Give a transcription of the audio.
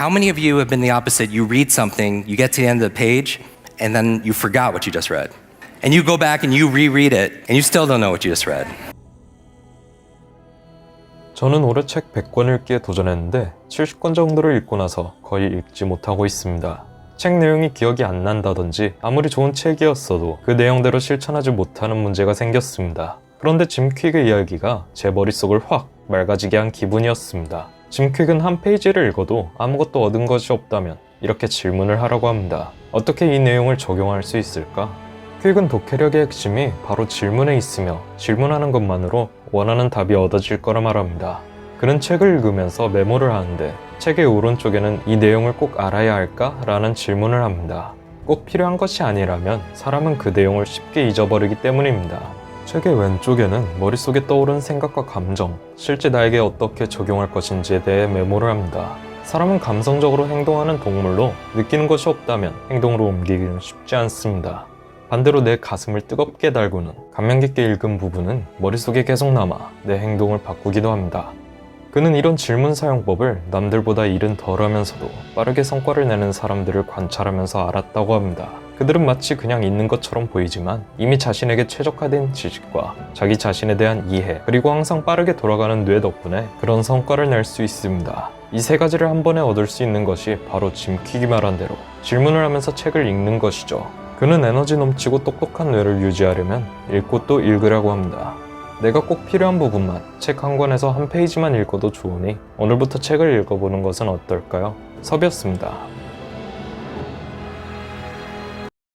How many of you have been the opposite? You read something, you get to the end of the page, and then you forgot what you just read. And you go back and you reread it, and you still don't know what you just read. 저는 올해 책 100권 읽기에 도전했는데 70권 정도를 읽고 나서 거의 읽지 못하고 있습니다. 책 내용이 기억이 안 난다든지 아무리 좋은 책이었어도 그 내용대로 실천하지 못하는 문제가 생겼습니다. 그런데 짐 퀵의 이야기가 제 머릿속을 확 맑아지게 한 기분이었습니다. 짐 퀵은 한 페이지를 읽어도 아무것도 얻은 것이 없다면 이렇게 질문을 하라고 합니다. 어떻게 이 내용을 적용할 수 있을까? 퀵은 독해력의 핵심이 바로 질문에 있으며 질문하는 것만으로 원하는 답이 얻어질 거라 말합니다. 그는 책을 읽으면서 메모를 하는데 책의 오른쪽에는 이 내용을 꼭 알아야 할까? 라는 질문을 합니다. 꼭 필요한 것이 아니라면 사람은 그 내용을 쉽게 잊어버리기 때문입니다. 책의 왼쪽에는 머릿속에 떠오른 생각과 감정, 실제 나에게 어떻게 적용할 것인지에 대해 메모를 합니다. 사람은 감성적으로 행동하는 동물로 느끼는 것이 없다면 행동으로 옮기기는 쉽지 않습니다. 반대로 내 가슴을 뜨겁게 달구는 감명 깊게 읽은 부분은 머릿속에 계속 남아 내 행동을 바꾸기도 합니다. 그는 이런 질문 사용법을 남들보다 일은 덜 하면서도 빠르게 성과를 내는 사람들을 관찰하면서 알았다고 합니다. 그들은 마치 그냥 있는 것처럼 보이지만 이미 자신에게 최적화된 지식과 자기 자신에 대한 이해 그리고 항상 빠르게 돌아가는 뇌 덕분에 그런 성과를 낼 수 있습니다. 이 세 가지를 한 번에 얻을 수 있는 것이 바로 짐 퀵이 말한 대로 질문을 하면서 책을 읽는 것이죠. 그는 에너지 넘치고 똑똑한 뇌를 유지하려면 읽고 또 읽으라고 합니다. 내가 꼭 필요한 부분만 책 한 권에서 한 페이지만 읽어도 좋으니 오늘부터 책을 읽어보는 것은 어떨까요? 섭이었습니다.